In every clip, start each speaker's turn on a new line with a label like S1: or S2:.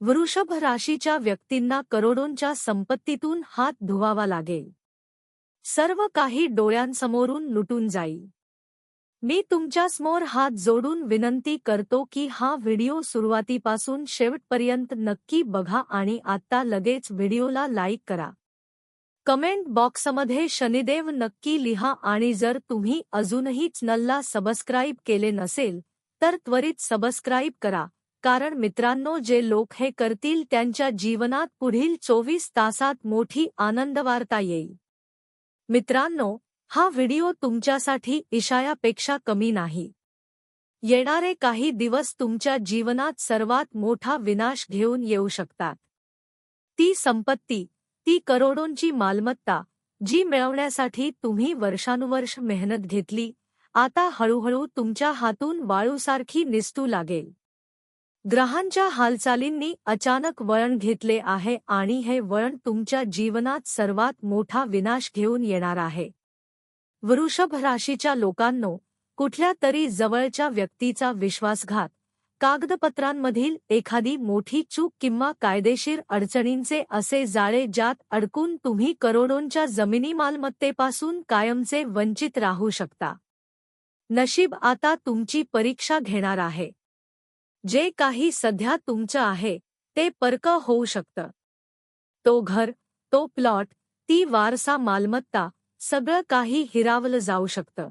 S1: वृषभ राशीच्या व्यक्तींना करोडोंच्या संपत्तीतून हात धुवावा लागेल. सर्व काही डोळ्यांसमोरून लुटून जाईल. मी तुमच्यासमोर हात जोडून विनंती करतो की हा व्हिडिओ सुरुवातीपासून शेवटपर्यंत नक्की बघा आणि आत्ता लगेच व्हिडिओला लाईक करा. कमेंट बॉक्समध्ये शनिदेव नक्की लिहा आणि जर तुम्ही अजूनही चॅनलला सबस्क्राईब केले नसेल तर त्वरित सबस्क्राईब करा. कारण मित्रांनो जे लोक हे करतील त्यांच्या जीवनात पुढील चोवीस तासात मोठी आनंदवार्ता येईल. मित्रांनो हा व्हिडिओ तुमच्यासाठी इशायापेक्षा कमी नाही. येणारे काही दिवस तुमच्या जीवनात सर्वात मोठा विनाश घेऊन येऊ शकतात. ती संपत्ती ती करोडोंची मालमत्ता जी मिळवण्यासाठी तुम्ही वर्षानुवर्ष मेहनत घेतली आता हळूहळू तुमच्या हातून वाळूसारखी निसटू लागेल. ग्रहांच्या हालचालींनी अचानक वळण घेतले आहे आणि हे वळण तुमच्या जीवनात सर्वात मोठा विनाश घेऊन येणार आहे. वृषभ राशीच्या लोकांनो कुठल्या तरी जवळच्या व्यक्तीचा विश्वासघात कागदपत्रांमधील एखादी मोठी चूक किंवा कायदेशीर अडचणींचे असे जाळे ज्यात अडकून तुम्ही करोडोंच्या जमिनी मालमत्तेपासून कायमचे वंचित राहू शकता. नशीब आता तुमची परीक्षा घेणार आहे. जे काही सध्या तुमचं आहे ते परक होऊ शकतं. तो घर तो प्लॉट ती वारसा मालमत्ता सगळं काही हिरावलं जाऊ शकतं.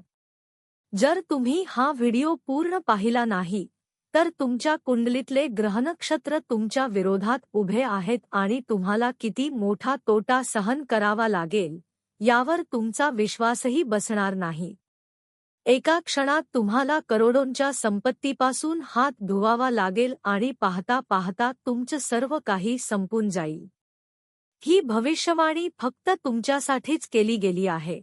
S1: जर तुम्ही हा व्हिडिओ पूर्ण पाहिला नाही तर तुमच्या कुंडलीतले ग्रहनक्षत्र तुमच्या विरोधात उभे आहेत आणि तुम्हाला किती मोठा तोटा सहन करावा लागेल यावर तुमचा विश्वासही बसणार नाही. एका क्षणात तुम्हाला करोडोंच्या संपत्तीपासून हात धुवावा लागेल आणि पाहता पाहता तुमचं सर्व काही संपून जाईल. ही भविष्यवाणी फक्त तुमच्यासाठीच केली गेली आहे.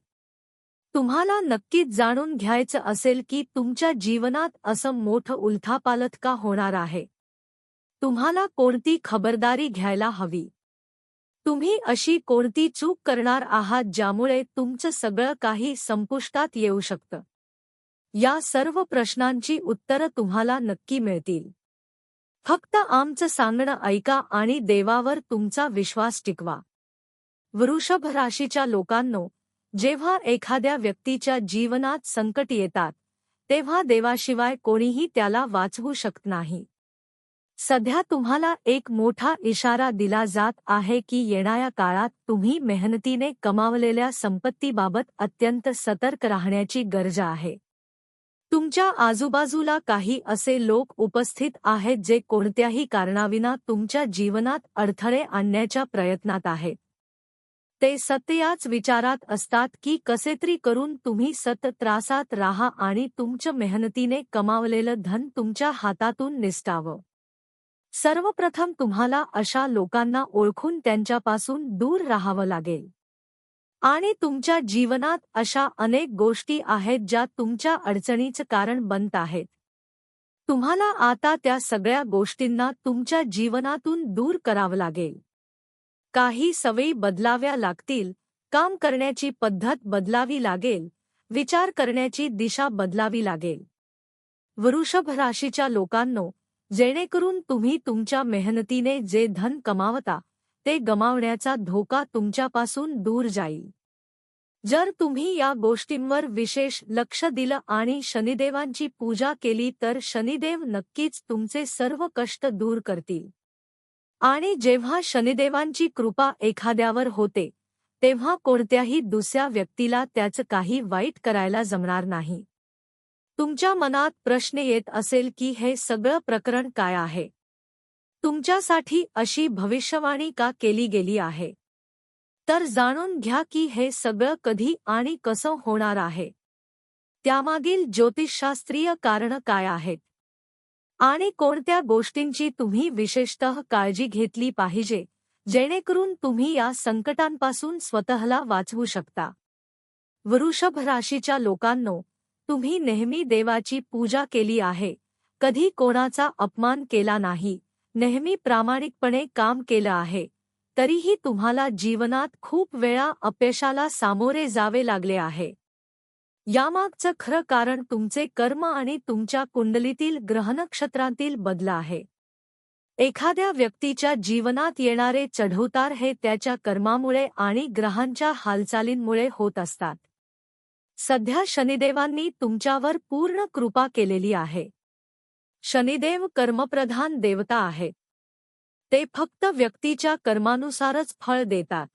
S1: तुम्हाला नक्कीच जाणून घ्यायचं असेल की तुमच्या जीवनात असं मोठं उलथापालथ का होणार आहे. तुम्हाला कोणती खबरदारी घ्यायला हवी? तुम्ही अशी कोणती चूक करणार आहात ज्यामुळे तुमचं सगळं काही संपुष्टात येऊ शकतं? या सर्व प्रश्नांची उत्तरं तुम्हाला नक्की मिळतील. फक्त आमचं सांगणं ऐका आणि देवावर तुमचा विश्वास टिकवा. वृषभ राशीच्या लोकांनो जेव्हा एखाद्या व्यक्तीच्या जीवनात संकट येतात तेव्हा देवाशिवाय कोणीही त्याला वाचवू शकत नाही. सध्या तुम्हाला एक मोठा इशारा दिला जात आहे की येणाऱ्या काळात तुम्ही मेहनतीने कमावलेल्या संपत्तीबाबत अत्यंत सतर्क राहण्याची गरज आहे. तुमच्या आजूबाजूला काही असे लोक उपस्थित आहेत जे कोणत्याही कारणाविना तुमच्या जीवनात अडथळे आणण्याच्या प्रयत्नात आहेत. ते सत्याच विचारात असतात की कसेतरी करून तुम्ही सत त्रासात राहा आणि तुमच्या मेहनतीने कमावलेलं धन तुमच्या हातातून निसटावं सर्वप्रथम तुम्हाला अशा लोकांना ओळखून त्यांच्यापासून दूर राहावं लागेल. आणि तुमच्या जीवनात अशा अनेक गोष्टी आहेत ज्या तुमच्या अडचणीचं कारण बनत आहेत. तुम्हाला आता त्या सगळ्या गोष्टींना तुमच्या जीवनातून दूर करावं लागेल. काही सवयी बदलाव्या लागतील काम करण्याची पद्धत बदलावी लागेल विचार करण्याची दिशा बदलावी लागेल. वृषभ राशीच्या लोकांनो जेणेकरून तुम्ही तुमच्या मेहनतीने जे धन कमावता ते गमावण्याचा धोका तुमच्यापासून दूर जाईल. जर तुम्ही या गोष्टींवर विशेष लक्ष दिलं आणि शनिदेवांची पूजा केली तर शनिदेव नक्कीच तुमचे सर्व कष्ट दूर करतील. आणि जेव्हा शनिदेवांची कृपा एखाद्यावर होते तेव्हा कोणत्याही दुसऱ्या व्यक्तीला त्याचं काही वाईट करायला जमणार नाही. तुमच्या मनात प्रश्न येत असेल की हे सगळं प्रकरण काय आहे? तुमच्यासाठी अशी भविष्यवाणी का केली गेली आहे? तर जाणून घ्या की हे सगळं कधी आणि कसं होणार आहे. त्यामागील ज्योतिषशास्त्रीय कारणं काय आहेत? आणि कोणत्या गोष्टींची तुम्ही विशेषतः काळजी घेतली पाहिजे जेणेकरून तुम्ही या संकटांपासून स्वतःला वाचवू शकता? वृषभ राशीच्या लोकांनो तुम्ही नेहमी देवाची पूजा केली आहे कधी कोणाचा अपमान केला नाही. नेहमी प्रामाणिकपणे काम केलं आहे. तरीही तुम्हाला जीवनात खूप वेळा अपयशाला सामोरे जावे लागले आहे. यामागचं खरं कारण तुमचे कर्म आणि तुमच्या कुंडलीतील ग्रहनक्षत्रांतील बदल आहे. एखाद्या व्यक्तीच्या जीवनात येणारे चढउतार हे त्याच्या कर्मामुळे आणि ग्रहांच्या हालचालींमुळे होत असतात. सध्या शनिदेवांनी तुमच्यावर पूर्ण कृपा केलेली आहे. शनिदेव कर्मप्रधान देवता आहेत ते फक्त व्यक्तीच्या कर्मानुसारच फळ देतात.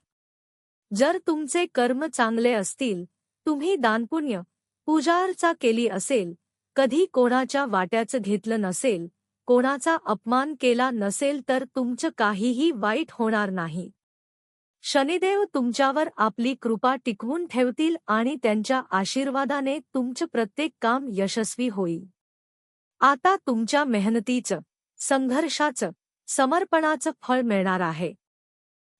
S1: जर तुमचे कर्म चांगले असतील तुम्ही दानपुण्य पूजार्चा केली असेल कधी कोणाच्या वाट्याचं घेतलं नसेल कोणाचा अपमान केला नसेल तर तुमचं काहीही वाईट होणार नाही. शनिदेव तुमच्यावर आपली कृपा टिकवून ठेवतील आणि त्यांच्या आशीर्वादाने तुमचं प्रत्येक काम यशस्वी होईल. आता तुमच्या मेहनतीचं संघर्षाचं समर्पणाचं फळ मिळणार आहे.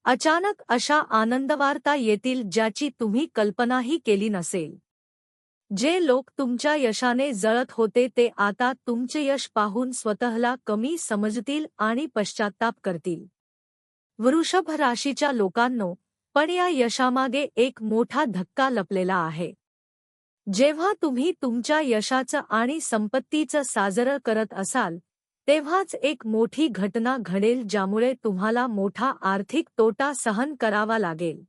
S1: अचानक अशा आनंदवार्ता येतील ज्याची तुम्ही कल्पनाही केली नसेल. जे लोक तुमच्या यशाने जळत होते ते आता तुमचे यश पाहून स्वतःला कमी समजतील आणि पश्चाताप करतील. वृषभ राशीच्या लोकांनो पण या यशामागे एक मोठा धक्का लपलेला आहे. जेव्हा तुम्ही तुमच्या यशाचं आणि संपत्तीचं साजरं करत असाल तेव्हाच एक मोठी घटना घडेल ज्यामुळे तुम्हाला मोठा आर्थिक तोटा सहन करावा लागेल.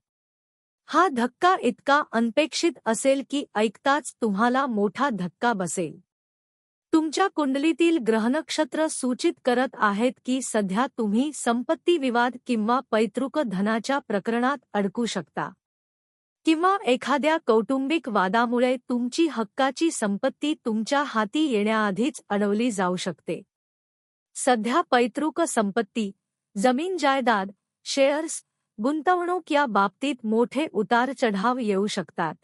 S1: हा धक्का इतका अनपेक्षित असेल की ऐकताच तुम्हाला मोठा धक्का बसेल. तुमच्या कुंडलीतील ग्रहनक्षत्र सूचित करत आहेत की सध्या तुम्ही संपत्ती विवाद किंवा पैतृक धनाच्या प्रकरणात अडकू शकता. किंवा एखाद्या कौटुंबिक वादामुळे तुमची हक्काची संपत्ती तुमच्या हाती येण्याआधीच अडवली जाऊ शकते. सध्या पैतृक संपत्ती जमीन जायदाद शेअर्स गुंतवणूक या बाबतीत मोठे उतार चढाव येऊ शकतात.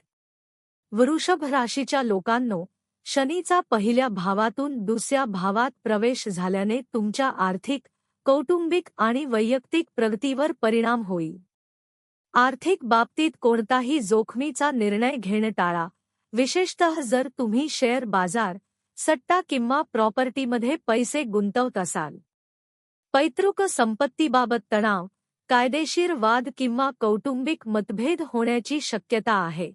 S1: वृषभ राशीच्या लोकांनो शनीचा पहिल्या भावातून दुसऱ्या भावात प्रवेश झाल्याने तुमच्या आर्थिक कौटुंबिक आणि वैयक्तिक प्रगतीवर परिणाम होईल. आर्थिक बाबतीत कोणताही जोखमीचा निर्णय घेणं टाळा. विशेषतः जर तुम्ही शेअर बाजार सट्टा किंवा प्रॉपर्टीमध्ये पैसे गुंतवत असाल. पैतृक संपत्तीबाबत तणाव कायदेशीर वाद किंवा कौटुंबिक मतभेद होण्याची शक्यता आहे.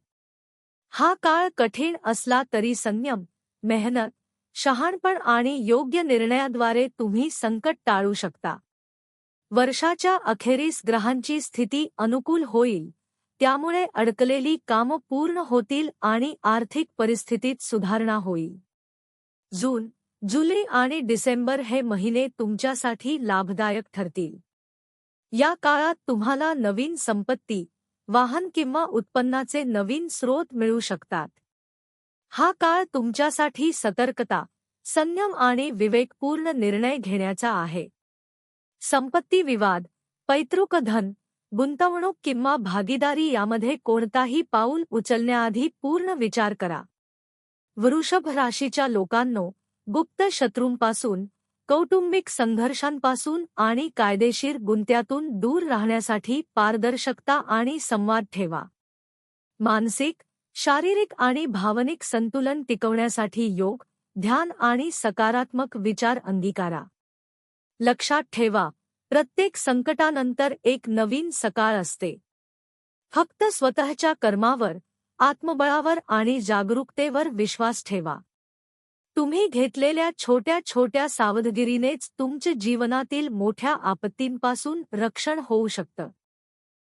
S1: हा काळ कठीण असला तरी संयम मेहनत शहाणपण आणि योग्य निर्णयाद्वारे तुम्ही संकट टाळू शकता. वर्षाच्या अखेरीस ग्रहांची स्थिती अनुकूल होईल. त्यामुळे अडकलेली कामं पूर्ण होतील आणि आर्थिक परिस्थितीत सुधारणा होईल. जून जुलै आणि डिसेंबर हे महिने तुमच्यासाठी लाभदायक ठरतील. या काळात तुम्हाला नवीन संपत्ती वाहन किंवा उत्पन्नाचे नवीन स्रोत मिळू शकतात. हा काळ तुमच्यासाठी सतर्कता संयम आणि विवेकपूर्ण निर्णय घेण्याचा आहे. संपत्ती विवाद पैतृक धन गुंतवणूक किंवा भागीदारी यामध्ये कोणताही पाऊल उचलण्याआधी पूर्ण विचार करा. वृषभ राशीच्या लोकांनो गुप्त शत्रूंपासून कौटुंबिक संघर्षांपासून आणि कायदेशीर गुंत्यातून दूर राहण्यासाठी पारदर्शकता आणि संवाद ठेवा. मानसिक शारीरिक आणि भावनिक संतुलन टिकवण्यासाठी योग ध्यान आणि सकारात्मक विचार अंगीकारा. लक्षात ठेवा प्रत्येक संकटानंतर एक नवीन सकाळ असते. फक्त स्वतःच्या कर्मावर आत्मबळावर आणि जागरूकतेवर विश्वास ठेवा. तुम्ही घेतलेल्या छोट्या छोट्या सावधगिरीनेच तुमच्या जीवनातील मोठ्या आपत्तींपासून रक्षण होऊ शकतं.